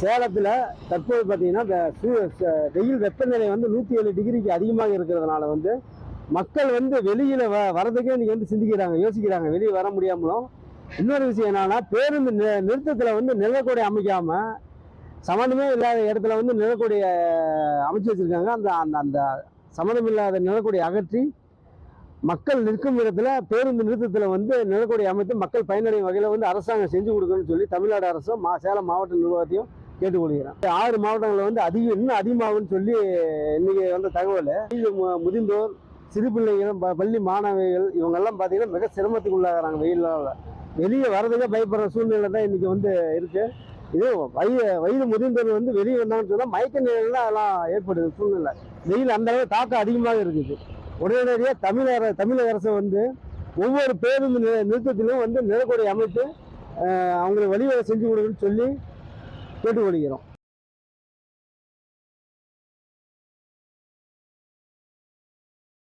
சேலத்தில் தற்போது பார்த்தீங்கன்னா வெயில் வெப்பநிலை வந்து நூற்றி ஏழு டிகிரிக்கு அதிகமாக இருக்கிறதுனால வந்து மக்கள் வந்து வெளியில் வ வரதுக்கே இன்றைக்கி வந்து சிந்திக்கிறாங்க யோசிக்கிறாங்க. வெளியே வர முடியாமலும். இன்னொரு விஷயம் என்னன்னா பேருந்து நி- நிறுத்தத்தில் வந்து நிலக்கொடை அமைக்காம சம்மந்தமே இல்லாத இடத்துல வந்து நிலக்கொடி அமைச்சு வச்சிருக்காங்க. அந்த அந்த அந்த சம்மந்தம் இல்லாத நிலக்கொடி அகற்றி மக்கள் நிற்கும் இடத்துல பேருந்து நிறுத்தத்தில் வந்து நிலக்கொடி அமைத்து மக்கள் பயனடையும் வகையில் வந்து அரசாங்கம் செஞ்சு கொடுக்கணும்னு சொல்லி தமிழ்நாடு அரசும் மா சேலம் மாவட்ட நிர்வாகத்தையும் கேட்டுக்கொள்கிறேன். ஆறு மாவட்டங்களில் வந்து அதிகம் இன்னும் அதிகமாகும்னு சொல்லி இன்னைக்கு வந்த தகவல். மு- முதிர்ந்தோர் சிறு பிள்ளைகள் ப- பள்ளி மாணவிகள் இவங்கெல்லாம் பார்த்தீங்கன்னா மிக சிரமத்துக்கு உள்ளாகிறாங்க வெயிலால். வெளியே வரதுக்கே பயப்படுற சூழ்நிலை தான் இன்னைக்கு வந்து இருக்கு. இது வயது வயது முதிர்ந்தவர் வந்து வெளியே வந்தாங்கன்னு சொன்னால் மயக்க நிலையில அதெல்லாம் ஏற்படுது சூழ்நிலை. வெயில் அந்த அளவு தாக்கம் அதிகமாக இருக்குது. உடனடியாக தமிழக தமிழக அரசு வந்து ஒவ்வொரு பேருந்து நிறுத்தத்திலும் வந்து நிலக்கொடை அமைத்து அஹ், அவங்களுக்கு வழிவகை செஞ்சு கொடுக்குன்னு சொல்லி கேட்டுக்கொள்கிறோம்